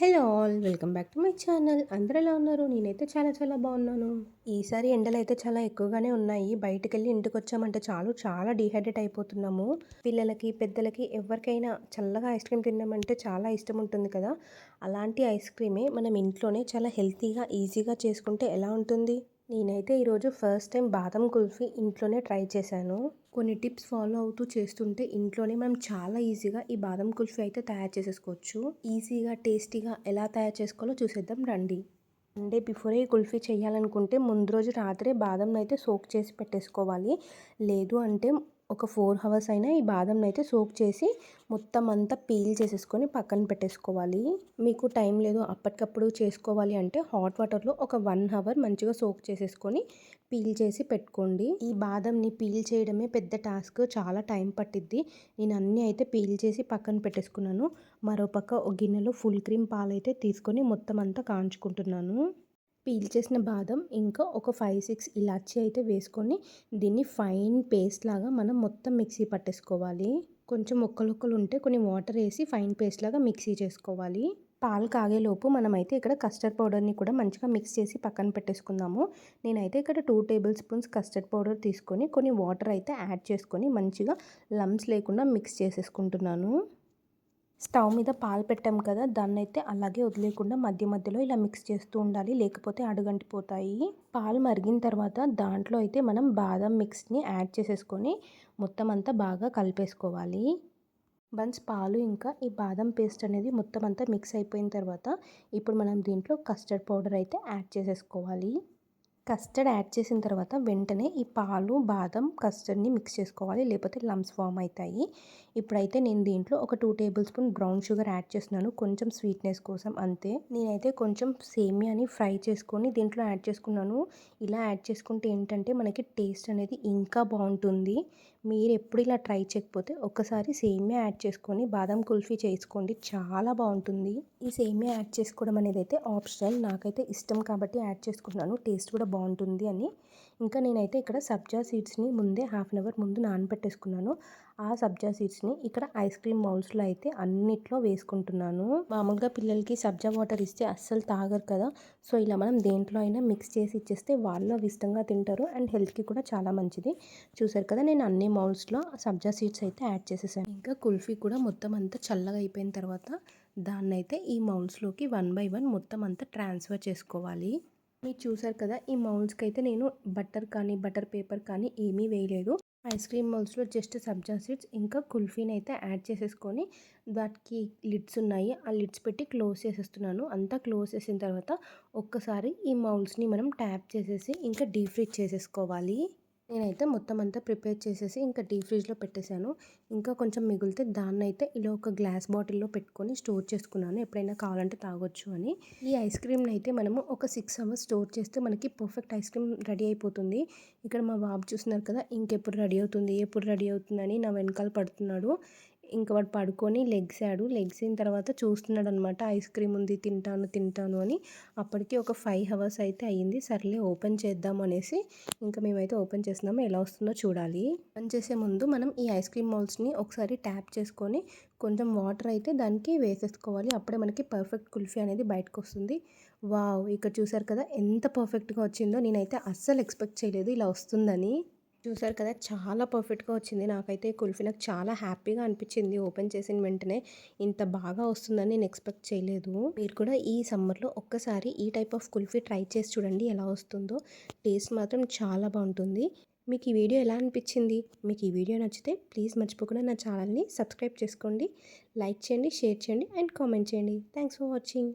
Hello all welcome back to my channel. అందరూ ఎలా ఉన్నారు? నేనైతే చాలా చాలా బాగున్నాను. ఈసారి ఎండలు అయితే చాలా ఎక్కువగానే ఉన్నాయి. బయటకు వెళ్ళి ఇంటికి వచ్చామంటే చాలు చాలా డిహైడ్రేట్ అయిపోతున్నాము. పిల్లలకి పెద్దలకి ఎవరికైనా చల్లగా ఐస్ క్రీమ్ తిన్నామంటే చాలా ఇష్టం ఉంటుంది కదా. అలాంటి ఐస్ క్రీమే మనం ఇంట్లోనే చాలా హెల్తీగా ఈజీగా చేసుకుంటే ఎలా ఉంటుంది? నేనైతే ఈరోజు ఫస్ట్ టైం బాదం కుల్ఫీ ఇంట్లోనే ట్రై చేశాను. కొన్ని టిప్స్ ఫాలో అవుతూ చేస్తుంటే ఇంట్లోనే మనం చాలా ఈజీగా ఈ బాదం కుల్ఫీ అయితే తయారు చేసేసుకోవచ్చు. ఈజీగా టేస్టీగా ఎలా తయారు చేసుకోవాలో చూసేద్దాం రండి. అంటే బిఫోరే కుల్ఫీ చేయాలనుకుంటే ముందు రోజు రాత్రే బాదంను అయితే సోక్ చేసి పెట్టేసుకోవాలి. లేదు అంటే ఒక ఫోర్ అవర్స్ అయినా ఈ బాదంని అయితే సోక్ చేసి మొత్తం అంతా పీల్ చేసేసుకొని పక్కన పెట్టేసుకోవాలి. మీకు టైం లేదు అప్పటికప్పుడు చేసుకోవాలి అంటే హాట్ వాటర్లో ఒక వన్ అవర్ మంచిగా సోక్ చేసేసుకొని పీల్ చేసి పెట్టుకోండి. ఈ బాదంని పీల్ చేయడమే పెద్ద టాస్క్ చాలా టైం పట్టిద్ది. నేను అన్నీ అయితే పీల్ చేసి పక్కన పెట్టేసుకున్నాను. మరోపక్క ఒక గిన్నెలో ఫుల్ క్రీమ్ పాలు అయితే తీసుకొని మొత్తం అంతా కాంచుకుంటున్నాను. పీల్ చేసిన బాదం ఇంకా ఒక ఫైవ్ సిక్స్ ఇలాచి అయితే వేసుకొని దీన్ని ఫైన్ పేస్ట్ లాగా మనం మొత్తం మిక్సీ పట్టేసుకోవాలి. కొంచెం ఒక్కలొక్కలు ఉంటే కొన్ని వాటర్ వేసి ఫైన్ పేస్ట్ లాగా మిక్సీ చేసుకోవాలి. పాలు కాగేలోపు మనమైతే ఇక్కడ కస్టర్డ్ పౌడర్ని కూడా మంచిగా మిక్స్ చేసి పక్కన పెట్టేసుకుందాము. నేనైతే ఇక్కడ two tablespoons custard powder తీసుకొని కొన్ని వాటర్ అయితే యాడ్ చేసుకొని మంచిగా లమ్స్ లేకుండా మిక్స్ చేసేసుకుంటున్నాను. స్టవ్ మీద పాలు పెట్టాం కదా దాన్ని అయితే అలాగే వదిలేకుండా మధ్య మధ్యలో ఇలా మిక్స్ చేస్తూ ఉండాలి. లేకపోతే అడుగంటిపోతాయి. పాలు మరిగిన తర్వాత దాంట్లో అయితే మనం బాదం మిక్స్ని యాడ్ చేసేసుకొని మొత్తం అంతా బాగా కలిపేసుకోవాలి. వన్స్ పాలు ఇంకా ఈ బాదం పేస్ట్ అనేది మొత్తం అంతా మిక్స్ అయిపోయిన తర్వాత ఇప్పుడు మనం దీంట్లో కస్టర్డ్ పౌడర్ అయితే యాడ్ చేసేసుకోవాలి. కస్టర్డ్ యాడ్ చేసిన తర్వాత వెంటనే ఈ పాలు బాదం కస్టర్డ్ని మిక్స్ చేసుకోవాలి. లేకపోతే లమ్స్ ఫామ్ అవుతాయి. ఇప్పుడైతే నేను దీంట్లో ఒక two tablespoon brown sugar add చేస్తున్నాను. కొంచెం స్వీట్నెస్ కోసం అంతే. నేనైతే కొంచెం సేమియాని ఫ్రై చేసుకొని దీంట్లో యాడ్ చేసుకున్నాను. ఇలా యాడ్ చేసుకుంటే ఏంటంటే మనకి టేస్ట్ అనేది ఇంకా బాగుంటుంది. మీరు ఎప్పుడు ఇలా ట్రై చేయకపోతే ఒకసారి సేమియా యాడ్ చేసుకొని బాదం కుల్ఫీ చేసుకోండి. చాలా బాగుంటుంది. ఈ సేమియా యాడ్ చేసుకోవడం అనేది అయితే ఆప్షనల్. నాకైతే ఇష్టం కాబట్టి యాడ్ చేసుకున్నాను టేస్ట్ కూడా బాగుంటుంది. బాగుంటుంది అని. ఇంకా నేనైతే ఇక్కడ సబ్జా సీడ్స్ని ముందే హాఫ్ అన్ అవర్ ముందు నానబెట్టేసుకున్నాను. ఆ సబ్జా సీడ్స్ని ఇక్కడ ఐస్ క్రీమ్ మౌల్స్లో అయితే అన్నిట్లో వేసుకుంటున్నాను. మామూలుగా పిల్లలకి సబ్జా వాటర్ ఇస్తే అస్సలు తాగరు కదా. సో ఇలా మనం దేంట్లో అయినా మిక్స్ చేసి ఇచ్చేస్తే వాళ్ళు అవి ఇష్టంగా తింటారు అండ్ హెల్త్కి కూడా చాలా మంచిది. చూసారు కదా నేను అన్ని మౌల్స్లో సబ్జా సీడ్స్ అయితే యాడ్ చేసేసాను. ఇంకా కుల్ఫీ కూడా మొత్తం అంతా చల్లగా అయిపోయిన తర్వాత దాన్నైతే ఈ మౌల్స్లోకి వన్ బై వన్ మొత్తం అంతా ట్రాన్స్ఫర్ చేసుకోవాలి. మీరు చూసారు కదా ఈ మౌల్స్కి అయితే నేను బటర్ కానీ బటర్ పేపర్ కానీ ఏమీ వేయలేదు. ఐస్ క్రీమ్ మౌల్స్లో జస్ట్ సబ్జా సీడ్స్ ఇంకా కుల్ఫీని అయితే యాడ్ చేసేసుకొని వాటికి లిడ్స్ ఉన్నాయి. ఆ లిడ్స్ పెట్టి క్లోజ్ చేసేస్తున్నాను. అంతా క్లోజ్ చేసిన తర్వాత ఒక్కసారి ఈ మౌల్స్ని మనం ట్యాప్ చేసేసి ఇంకా డీప్ ఫ్రిడ్జ్ చేసేసుకోవాలి. నేనైతే మొత్తం అంతా ప్రిపేర్ చేసేసి ఇంకా డీప్ ఫ్రిడ్జ్లో పెట్టేశాను. ఇంకా కొంచెం మిగిలితే దాన్ని అయితే ఇలా ఒక గ్లాస్ బాటిల్లో పెట్టుకొని స్టోర్ చేసుకున్నాను. ఎప్పుడైనా కావాలంటే తాగొచ్చు అని. ఈ ఐస్ క్రీమ్ని అయితే మనము ఒక సిక్స్ అవర్స్ స్టోర్ చేస్తే మనకి పర్ఫెక్ట్ ఐస్ క్రీమ్ రెడీ అయిపోతుంది. ఇక్కడ మా బాబు చూస్తున్నారు కదా ఇంకెప్పుడు రెడీ అవుతుంది ఎప్పుడు రెడీ అవుతుందని నా వెనకాల పడుతున్నాడు. ఇంకా వాడు పడుకొని లెగ్సాడు లెగ్సిన తర్వాత చూస్తున్నాడు అనమాట ఐస్ క్రీమ్ ఉంది తింటాను తింటాను అని. అప్పటికి ఒక ఫైవ్ అవర్స్ అయితే అయ్యింది. సర్లే ఓపెన్ చేద్దాం అనేసి ఇంకా మేమైతే ఓపెన్ చేస్తున్నాము. ఎలా వస్తుందో చూడాలి. ఓపెన్ చేసే ముందు మనం ఈ ఐస్ క్రీమ్ మౌల్స్ని ఒకసారి ట్యాప్ చేసుకొని కొంచెం వాటర్ అయితే దానికి వేసేసుకోవాలి. అప్పుడే మనకి పర్ఫెక్ట్ కుల్ఫీ అనేది బయటకు వస్తుంది. వావ్! ఇక్కడ చూసారు కదా ఎంత పర్ఫెక్ట్గా వచ్చిందో. నేనైతే అస్సలు ఎక్స్పెక్ట్ చేయలేదు ఇలా వస్తుందని. చూసారు కదా చాలా పర్ఫెక్ట్గా వచ్చింది. నాకైతే కుల్ఫీ నాకు చాలా హ్యాపీగా అనిపించింది ఓపెన్ చేసిన వెంటనే. ఇంత బాగా వస్తుందని నేను ఎక్స్పెక్ట్ చేయలేదు. మీరు కూడా ఈ సమ్మర్లో ఒక్కసారి ఈ టైప్ ఆఫ్ కుల్ఫీ ట్రై చేసి చూడండి ఎలా వస్తుందో. టేస్ట్ మాత్రం చాలా బాగుంటుంది. మీకు ఈ వీడియో ఎలా అనిపించింది? మీకు ఈ వీడియో నచ్చితే ప్లీజ్ మర్చిపోకుండా నా ఛానల్ని సబ్స్క్రైబ్ చేసుకోండి. లైక్ చేయండి షేర్ చేయండి అండ్ కామెంట్ చేయండి. Thanks for watching.